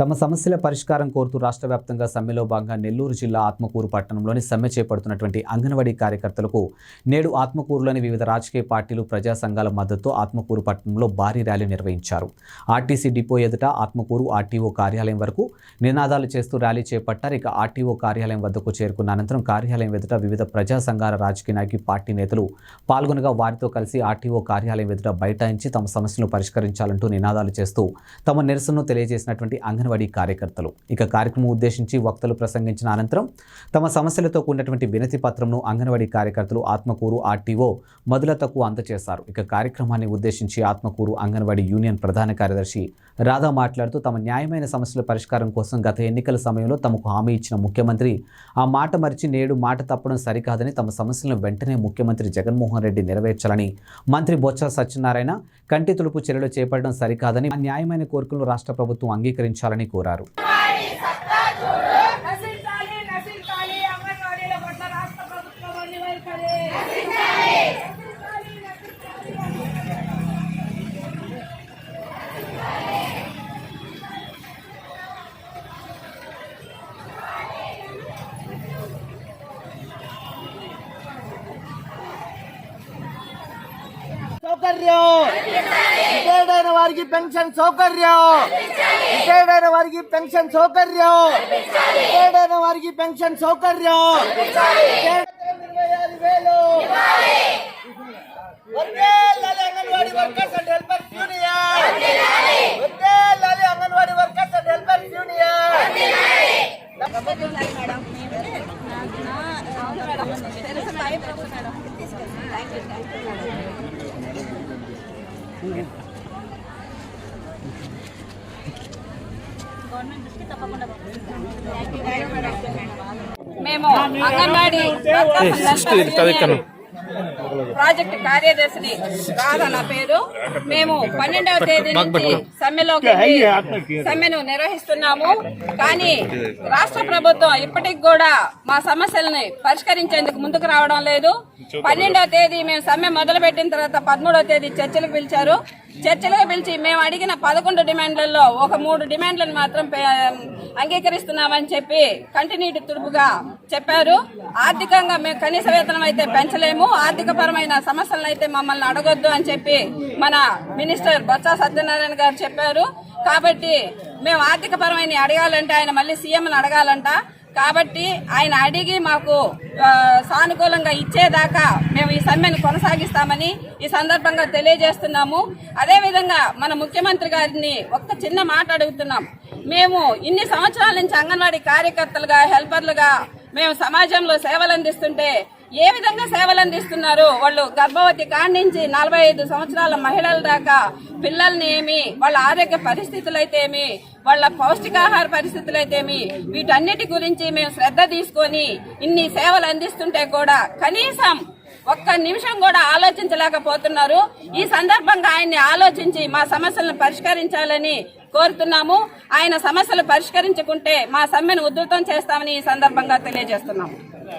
తమ సమస్యల పరిష్కారం కోరుతూ రాష్ట్ర వ్యాప్తంగా సమ్మెలో భాగంగా నెల్లూరు జిల్లా ఆత్మకూరు పట్టణంలోని సమ్మె చేపడుతున్నటువంటి అంగన్వాడీ కార్యకర్తలకు నేడు ఆత్మకూరులోని వివిధ రాజకీయ పార్టీలు ప్రజా సంఘాల మద్దతుతో ఆత్మకూరు పట్టణంలో భారీ ర్యాలీ నిర్వహించారు. ఆర్టీసీ డిపో ఎదుట ఆత్మకూరు ఆర్టీఓ కార్యాలయం వరకు నినాదాలు చేస్తూ ర్యాలీ చేపట్టారు. ఇక ఆర్టీఓ కార్యాలయం వద్దకు చేరుకున్న అనంతరం కార్యాలయం ఎదుట వివిధ ప్రజా సంఘాల రాజకీయ నాయకులు పార్టీ నేతలు పాల్గొనగా వారితో కలిసి ఆర్టీఓ కార్యాలయం ఎదుట బైఠాయించి తమ సమస్యలను పరిష్కరించాలంటూ నినాదాలు చేస్తూ తమ నిరసనను తెలియజేసినటువంటి అంగన్వాడీ కార్యకర్తలు. ఇక కార్యక్రమం ఉద్దేశించి వక్తలు ప్రసంగించిన అనంతరం తమ సమస్యలతో కూడినటువంటి వినతి పత్రంను అంగన్వాడీ కార్యకర్తలు ఆత్మకూరు ఆర్టీఓ మొదలతకు అందజేశారు ఇక కార్యక్రమాన్ని ఉద్దేశించి ఆత్మకూరు అంగన్వాడీ యూనియన్ ప్రధాన కార్యదర్శి రాధా మాట్లాడుతూ తమ న్యాయమైన సమస్యల పరిష్కారం కోసం గత ఎన్నికల సమయంలో తమకు హామీ ఇచ్చిన ముఖ్యమంత్రి ఆ మాట మరిచి నేడు మాట తప్పడం సరికాదని తమ సమస్యలను వెంటనే ముఖ్యమంత్రి జగన్మోహన్ రెడ్డి నెరవేర్చాలని మంత్రి బొత్స సత్యనారాయణ కంటి తులుపు చర్యలు చేపట్టడం సరికాదని ఆ న్యాయమైన కోరికలను రాష్ట్ర ప్రభుత్వం అంగీకరించాలని కోరారు సౌకర్యం రిటైర్డ్ అయిన వారికి పెన్షన్ సౌకర్యం రిటైర్డ్ అయిన వారికి పెన్షన్ సౌకర్యం రిటైర్డ్ అయిన వారికి పెన్షన్ సౌకర్యం రిటైర్డ్ ఇరవై ఆరు వేలు వర్ధిల్లాలి Anganwadi workers and helpers union వర్ధిల్లాలి Anganwadi workers and helpers union మేము అంగన్వాడీ వర్కర్స్ ప్రాజెక్ట్ కార్యదర్శిని రాధా నా పేరు. మేము పన్నెండవ తేదీ నుంచి సమ్మెలోకి సమ్మెను నిర్వహిస్తున్నాము. కానీ రాష్ట్ర ప్రభుత్వం ఇప్పటికి కూడా మా సమస్యలని పరిష్కరించేందుకు ముందుకు రావడం లేదు. పన్నెండవ తేదీ మేము సమ్మె మొదలు పెట్టిన తర్వాత పదమూడవ తేదీ చర్చలకు పిలిచారు. చర్చలో పిలిచి మేము అడిగిన పదకొండు డిమాండ్లలో ఒక మూడు డిమాండ్లను మాత్రం అంగీకరిస్తున్నామని చెప్పి కంటిన్యూటీ తుడుపుగా చెప్పారు. ఆర్థికంగా మేము కనీస వేతనం అయితే పెంచలేము. ఆర్థిక పరమైన సమస్యలను అయితే మమ్మల్ని అడగొద్దు అని చెప్పి మన మినిస్టర్ బొత్స సత్యనారాయణ గారు చెప్పారు. కాబట్టి మేము ఆర్థిక పరమైన అడగాలంటే ఆయన మళ్ళీ సీఎంని అడగాలంట. కాబట్టి ఆయన అడిగి మాకు సానుకూలంగా ఇచ్చేదాకా మేము ఈ సమ్మెను కొనసాగిస్తామని ఈ సందర్భంగా తెలియజేస్తున్నాము. అదేవిధంగా మన ముఖ్యమంత్రి గారిని ఒక్క చిన్న మాట అడుగుతున్నాం. మేము ఇన్ని సంవత్సరాల నుంచి అంగన్వాడీ కార్యకర్తలుగా హెల్పర్లుగా మేము సమాజంలో సేవలు అందిస్తుంటే ఏ విధంగా సేవలు అందిస్తున్నారు? వాళ్ళు గర్భవతి కాడి నుంచి నలభై ఐదు సంవత్సరాల మహిళల దాకా పిల్లల్ని ఏమి వాళ్ళ ఆరోగ్య పరిస్థితులు అయితేమి వాళ్ళ పౌష్టికాహార పరిస్థితులు అయితేమి వీటన్నిటి గురించి మేము శ్రద్ధ తీసుకొని ఇన్ని సేవలు అందిస్తుంటే కూడా కనీసం ఒక్క నిమిషం కూడా ఆలోచించలేకపోతున్నారు. ఈ సందర్భంగా ఆయన్ని ఆలోచించి మా సమస్యలను పరిష్కరించాలని కోరుతున్నాము. ఆయన సమస్యలు పరిష్కరించుకుంటే మా సమ్మెను ఉధృతం చేస్తామని ఈ సందర్భంగా తెలియజేస్తున్నాము.